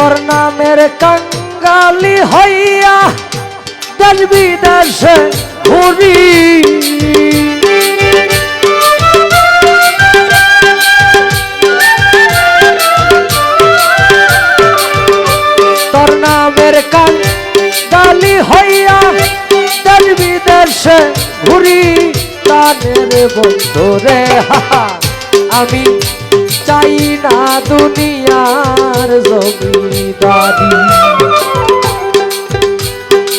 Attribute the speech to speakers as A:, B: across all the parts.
A: তোর নামের কাঙ্গালি হইয়া দেশ বিদেশে ঘুরি। তোর নামের কাঙ্গালি হইয়া দেশ বিদেশে ঘুরি। তানের বন্ধুরে, হাহা, আমি চাই না দুনিয়ার জমিদারি।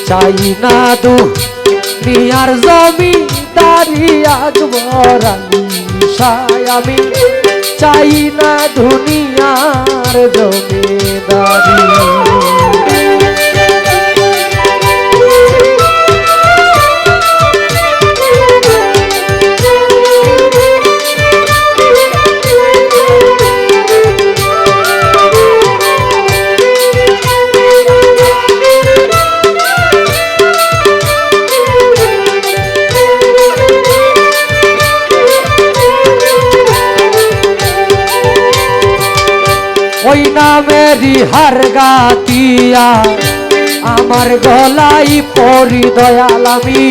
A: চাই না দুনিয়ার জমিদারি আলী শাহ আমি। চাই না দুনিয়ার জমিদারি। ওই নামেরই হার গাতিয়া, আমার গলাই পরি দয়াল আমি।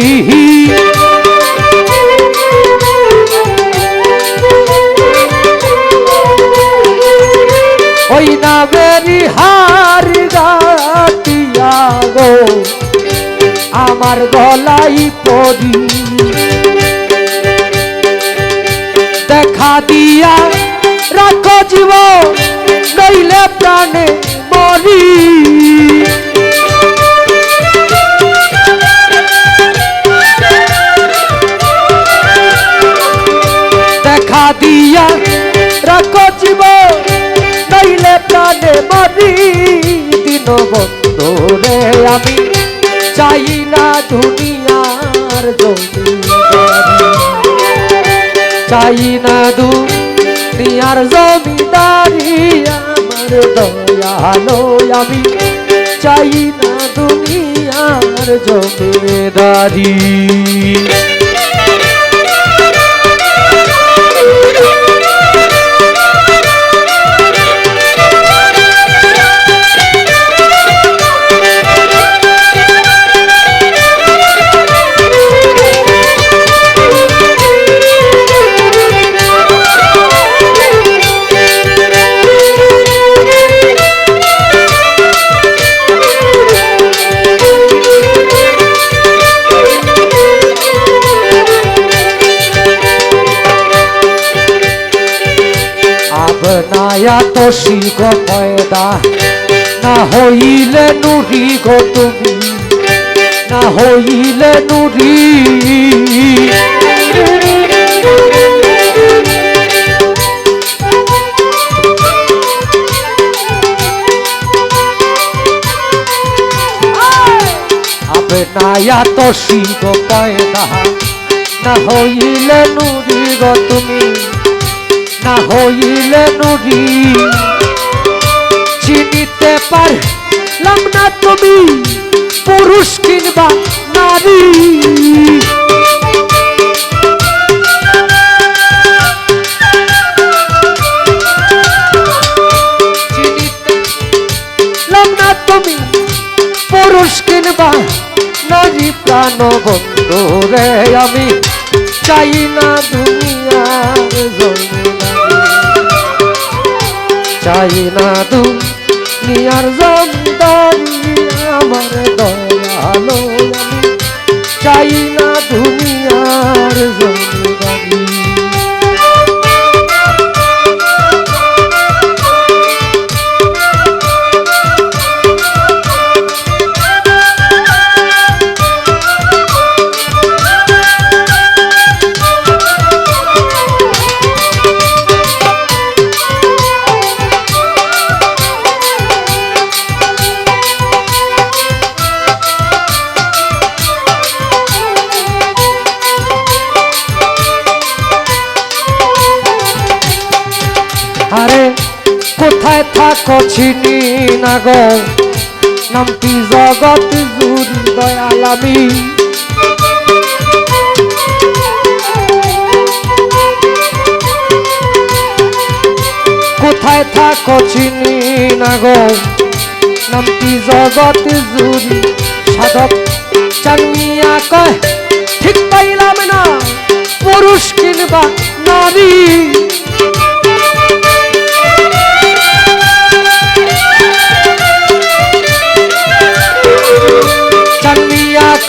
A: ওই নামেরই হার গাতিয়া গো, আমার গলাই পরি। দেখা দিয়া জীব নইলে প্রাণে মরি দেখা দিয়া রাখো জীব নইলে প্রাণে মরি দিন বন্ধুরে, আমি চাই না দুনিয়ার জমিদারি চাই না দুনিয়ার জমিদারি আমার দয়ালো আমি চাই না দুনিয়ার জমিদারি আবনায়া তো পয়দা না হইলে নুরি গো তুমি, না হইলে নুরি। আবনায়া তো শিখ পয়দা না হইলে নুরি গো তুমি। না হইলে নুরি চিনিতে পারলাম না তুমি, পুরুষ কিংবা নারী। তুমি, পুরুষ কিংবা নারী প্রাণ বন্ধু রে আমি, চাই না দুনিয়ার জমিদারি চাই না দুনিয়ার জমিদারি আমার দয়ালো চাই না থাকো চিনি না গো নামটি জগৎ জুড়ি দয়াল আমি কোথায় থাকো চিনি না গো নামটি জগৎ জুরি সাধক। চানমিয়া কয়, ঠিক পাইলাম না, পুরুষ কিংবা নারী।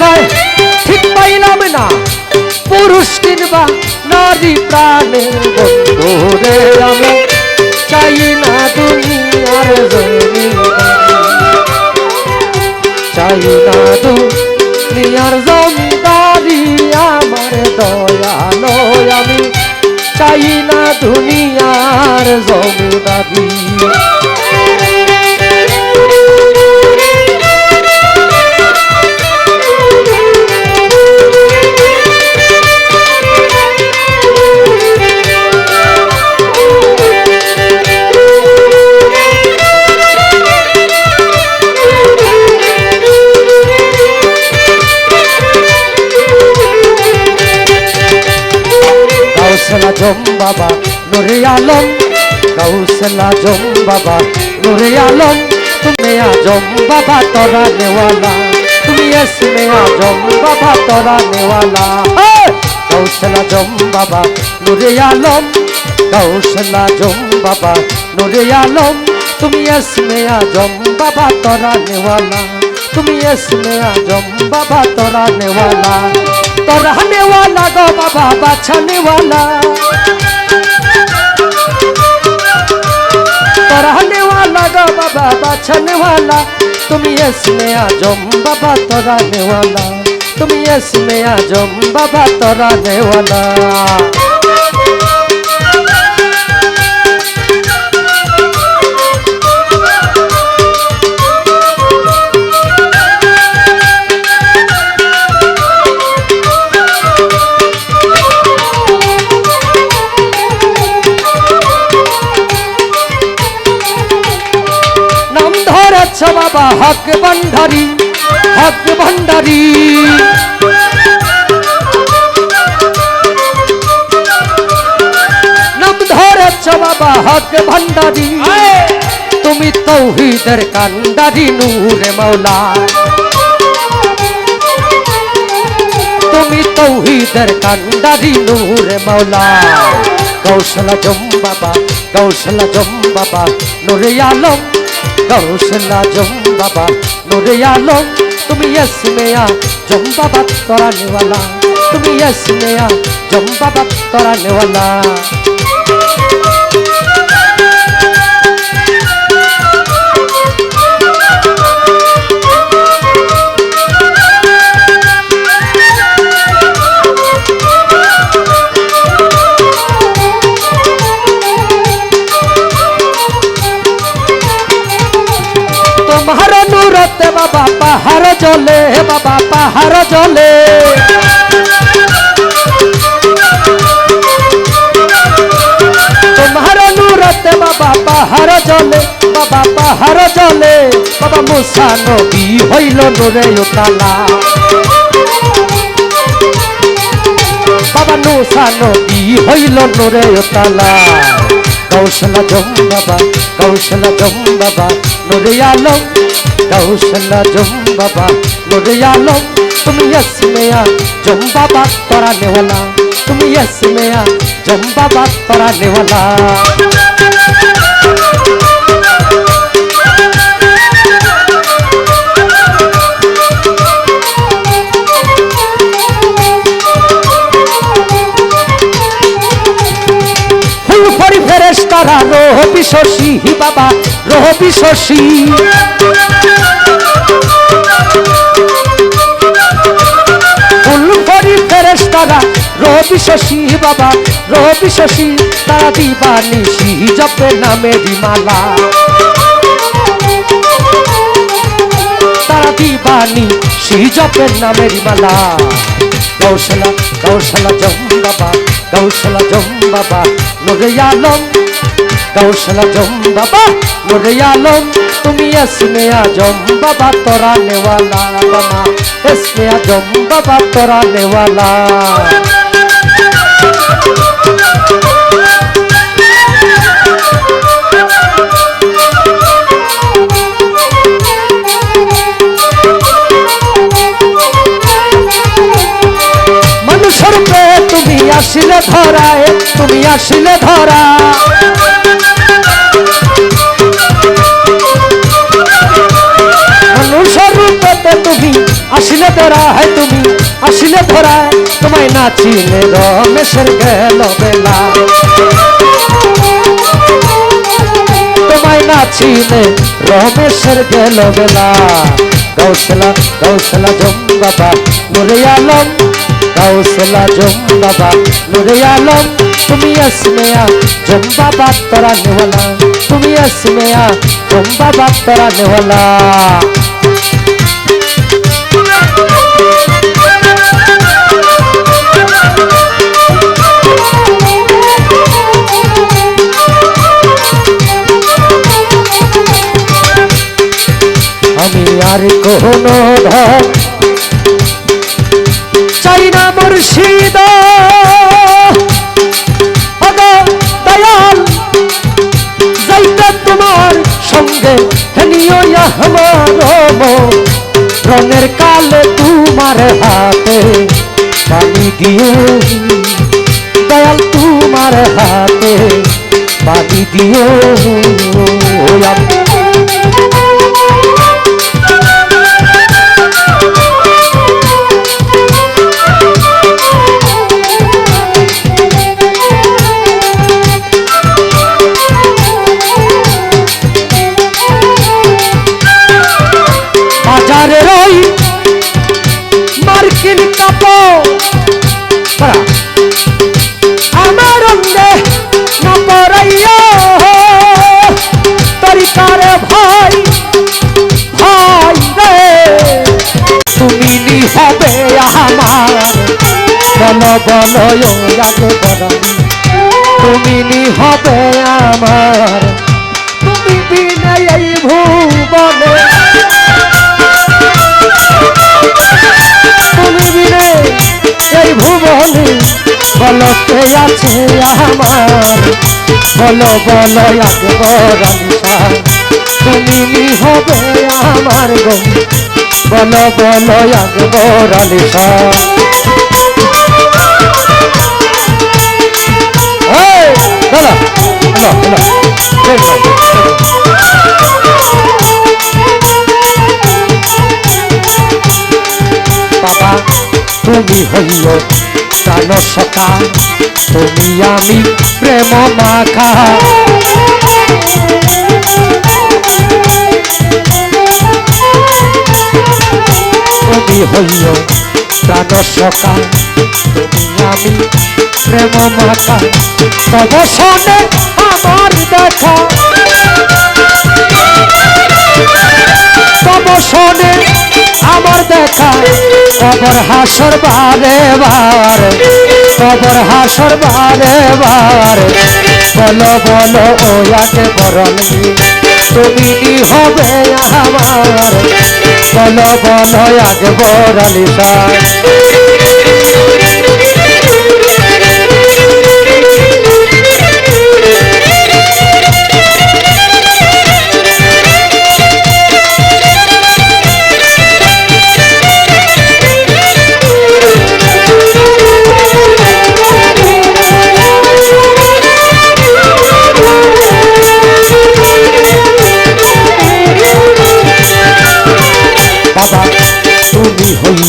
A: চানমিয়া ঠিক পাইলাম না। পুরুষ কিংবা নারী প্রাণের বন্ধু রে আমি চাই না দুনিয়ার জমিদারি। চাই না দুনিয়ার জমিদারি, আমার দয়ালো আমি। চাই না দুনিয়ার জমিদারি। গাউসলা জম বাবা, নুরে আলম। গাউসলা জম বাবা, নুরে আলম। তুমি আজম বাবা, তোরা নেওয়ালা। তুমি এসমে আজম বাবা, তোরা নেওয়ালা। গাউসলা জম বাবা, নুরে আলম। গাউসলা জম বাবা, নুরে আলম। তুমি এসমে আজম বাবা, তোরা নেওয়ালা। তুমি এসমে আজম, বাবা তোরা নেওয়ালা। তোরা নেওয়ালা গো বাবা, বাছা নেওয়ালা। তোরা নেওয়ালা গো বাবা, বাছা নেওয়ালা। তুমি এসমে আজম, বাবা তোরা নেওয়ালা। তুমি এসমে আজম, বাবা তোরা নেওয়ালা। হক ভান্ডারি হক ভান্ডারি নাম ধরেছ বাবা হক ভান্ডারি তুমি তৌহিদের কান্ডারি নূরে মাওলা তুমি তৌহিদের কান্ডারি নূরে মাওলা কৌশলা জম বাবা কৌশলা জম বাবা নুরে আলম দরসেনা জম বাবা নুরে আলম, তুমি এসমেয়া জম বাবা তোরা নেওয়ালা, তুমি এসমেয়া জম বাবা তোরা নেওয়ালা। নূরতে বাবা পাহাড় জলে বাবা পাহাড় নূরতে বাবা পাহাড় জলে, বাবা পাহাড় জলে। বাবা মুসা নবী হইল নূরে উতালা। বাবা নুসা নবী হইল নূরে উতালা। কৌশলা জম বাবা কৌশলা জম বাবা, নুরে আলম কৌশল জম বাবা নুরে আলম তুমি মেয়া জম বাবা তোরা নেওয়ালা, তুমি মেয়া জম বাবা তোরা নেওয়ালা। ফরি ফেরেস্তারা রোহ বিশসী বাবা রোহ বিশসী ফুল ফরি ফেরেস্তারা রোহ বিশসী বাবা রোহ বিশসী তারা দিবানিশি জপে নামেরি মালা। তারা দিবানি সেই জপের নামের মালা। কৌশলা কৌশলা জম বাবা কৌশলা জম বাবা, নুরে আলম। কৌশলা জম বাবা, নুরে আলম। তুমি এসমে আজম বাবা, তোরা নেওয়ালা বাবা। এসমে আজম বাবা, তোরা নেওয়ালা আসিলে ধরায়, তুমি আসিলে ধরা মানুষের রূপেতে তুমি আসিলে ধরা হয় তুমি আসিলে ধরা তোমায় নাচিলে রমেশের গেল বেলা। তোমায় নাচিলে রমেশের গেল বেলা। গৌসলা গৌসলা জম বাবা নুরে আলম গৌসলা জম বাবা নুরে আলম তুমি আসমেয়া জম বাবা তোরা নেওয়ালা তুমি আসমেয়া জম বাবা তোরা নেওয়ালা আমি আর কোনো ধন সঙ্গে হেনিও আমার রঙের কালে তোমার হাতে পানি দিয়ে দয়াল তোমার হাতে পানি দিয়ে। হবে আমার। বলো বলো আগে বলো তুমি নি হবে আমার। তুমি বিনে এই ভুবনে। তুমি বিনে এই ভুবনে। বলতে আছে আমার? বলো বলো আকবর আলিশা তুমি নি হবে আমার গো। বলো বলো আকবর বাবা তুমি হইল সখা তুমি আমি প্রেম মাখা। হইল প্রাণ তুমি আমি, প্রেম মাখা তব শোনে আমার দেখা তব শোনে আমার দেখা কবর হাসর বারে বার কবর হাসর বারে বার। বলো বলো, ও আগে বরণী তুমি হবে আমার? বলো বলো আগে বরণী বাবা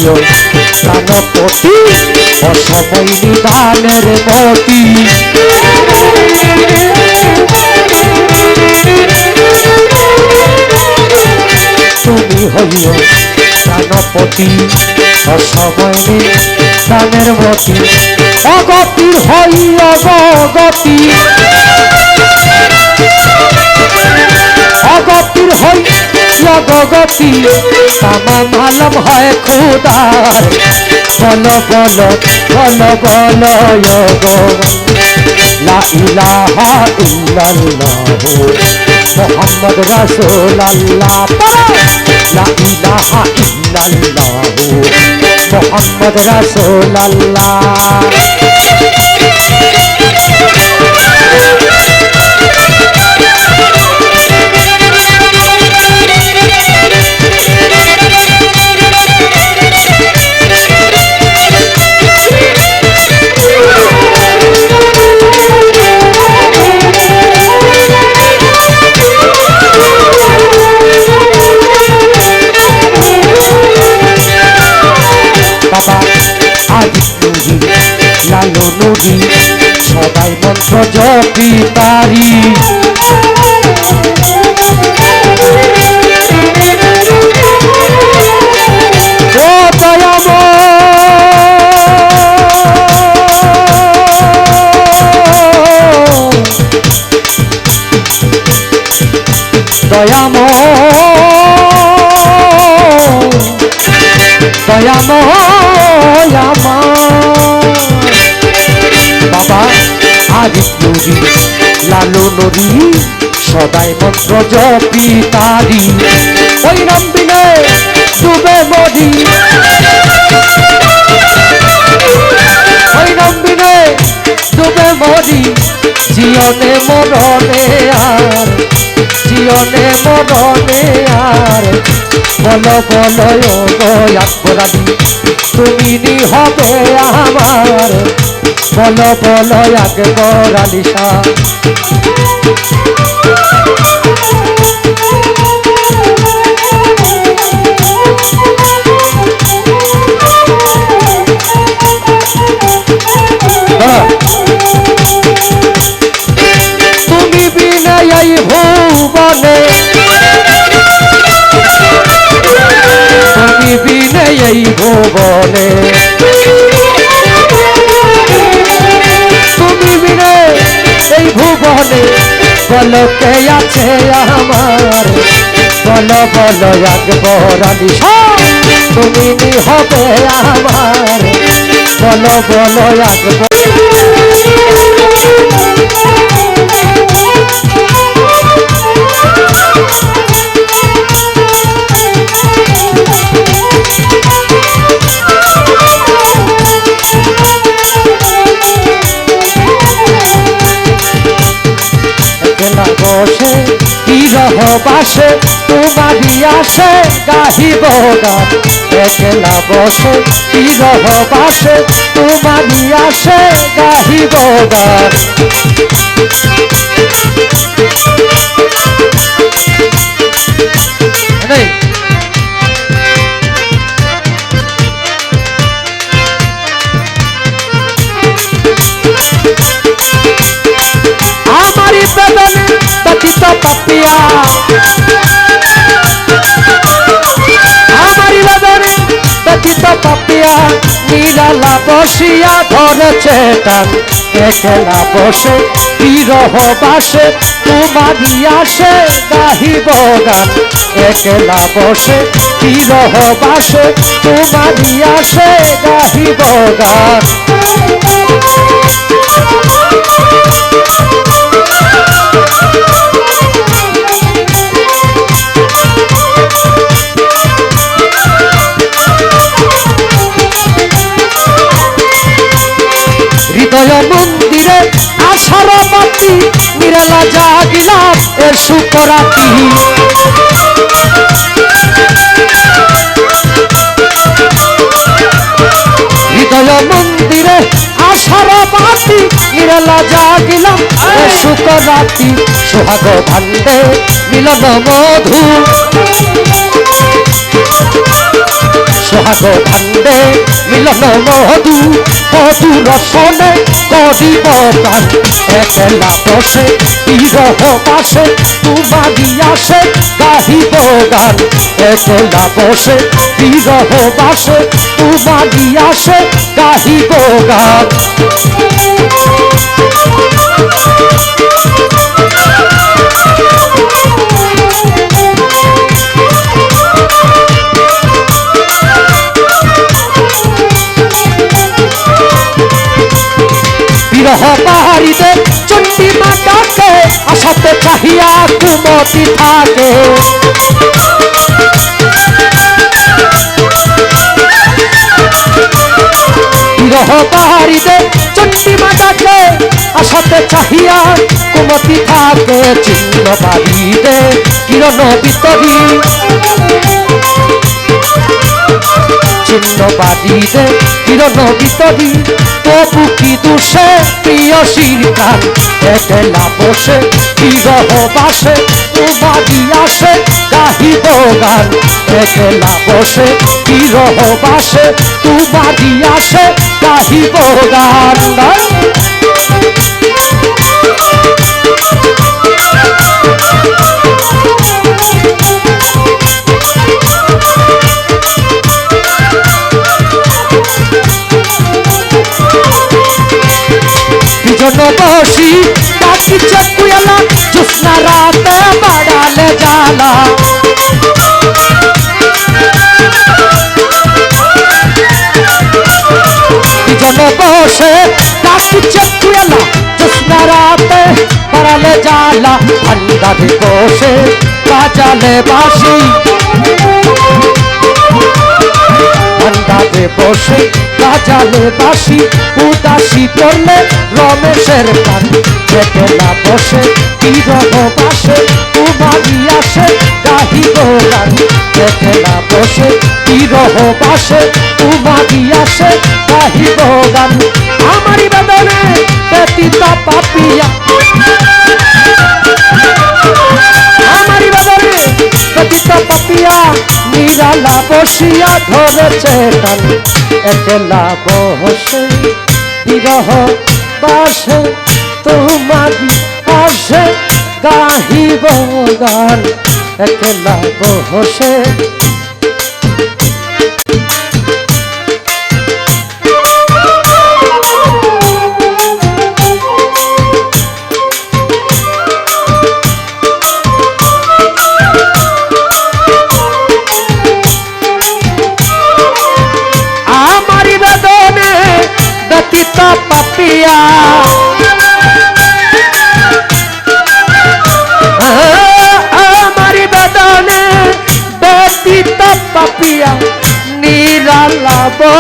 A: হইল প্রাণপতি অসময় নিদানের মতি। তুমি হইল প্রাণপতি অসময় নিদানের মতি। অগতির হই অগতি। অগতির হই অগতি তামাম আলম হয় খুদার। বলো বলো বলো বলো লা ইলাহা ইল্লাল্লাহ মোহাম্মদ রাসূলুল্লাহ। লা ইলাহা ইল্লাল্লাহ মোহাম্মদ রাসূলুল্লাহ। দয়াম দয়াম বাবা আদি নুরি, লালু নুরি, সদাই মন্ত্র জপি তারি। ওই নাম বিনে ডুবে মরি। ওই নাম বিনে ডুবে মরি। জিয়নে মরণে আর, জিয়নে মরণে আর বলো বলো অপরাধী তুমি নি হবে আমার। বলো বলো এক আলিশা। বিনয় ভুবনে। তুমি বিনয় এই ভুবনে বলকে আছে আমার? বল বল একবার তুমি হবে আমার। বল বল একবার বিরহ তোমার আসে গাহিব গান। একলা বসে কি রহবাসে তোমারি আসে গাহিব গান। পাপিয়া আমারি বেদনে ব্যথিত পাপিয়া নীলালা বসিয়া ধরেছে টান একলা বসে বিরহ বাসে তোমারি আসে গাহিব গান। একলা বসে বিরহ বাসে তোমারি আসে গাহিব গান। মন্দিরে আশার বাতি নিরালা জাগিলাম এ সুখরাতি হৃদয় মন্দিরে আশার বাতি নিরালা জাগিলাম এ সুখরাতি সোহাগ ভান্ডে মিলন মধু। সোহাগ ভান্ডে মিলন মধু। মধু রসনে করিব গান একলা বসে বিরহ পাশে তোমারি আসে, গাহিব গান। একলা বসে বিরহ পাশে তোমারি আসে, গাহিব গান। পাহাড়িতে চণ্ডী মা ডাকে আসাতে চাহিয়া কুমতি থাকে। বিরহ পাহাড়িতে চণ্ডী মা ডাকে আসাতে চাহিয়া কুমতি থাকে। চিহ্ন বাড়িতে কিরণ বিতরী। চিহ্ন বাড়িতে কিরণ বিতরি তবু কি দুষে প্রিয় শিরকার একলা বসে, বিরহ বাসে তোমারি আসে, গাহিব গান। একলা বসে, বিরহ বাসে তোমারি আসে, গাহিব গান। গান জন বসি ডাকিছে কুয়ালা জোৎস্না রাতে বাড়ালে জ্বালা। জন বসে ডাকিছে কুয়ালা জোৎস্না রাতে বাড়ালে জ্বালা। আন্দাজে বসে বাজালে বাসি আন্দাজে বসে বাজালে বাসি, উদাসী করলে রমেশের কান চেতনা বসে বিরহ বাসে উমারি আসে গাহিব গান। চেতনা বসে বিরহ বাসে উমারি আসে গাহিব গান। আমারি বেদনে ব্যতীত পাপিয়া ধরেছে টান একলা বসে বিরহ বাসে তোমারি আসে গাহিব গান একলা বসে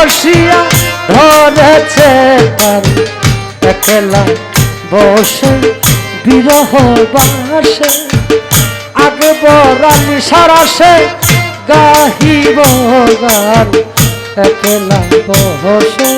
A: বসিয়া ধরেছে তার একলা বসে বিরহ বাসে। আগে বরানি সারাসে গাহিব গান একলা বসে।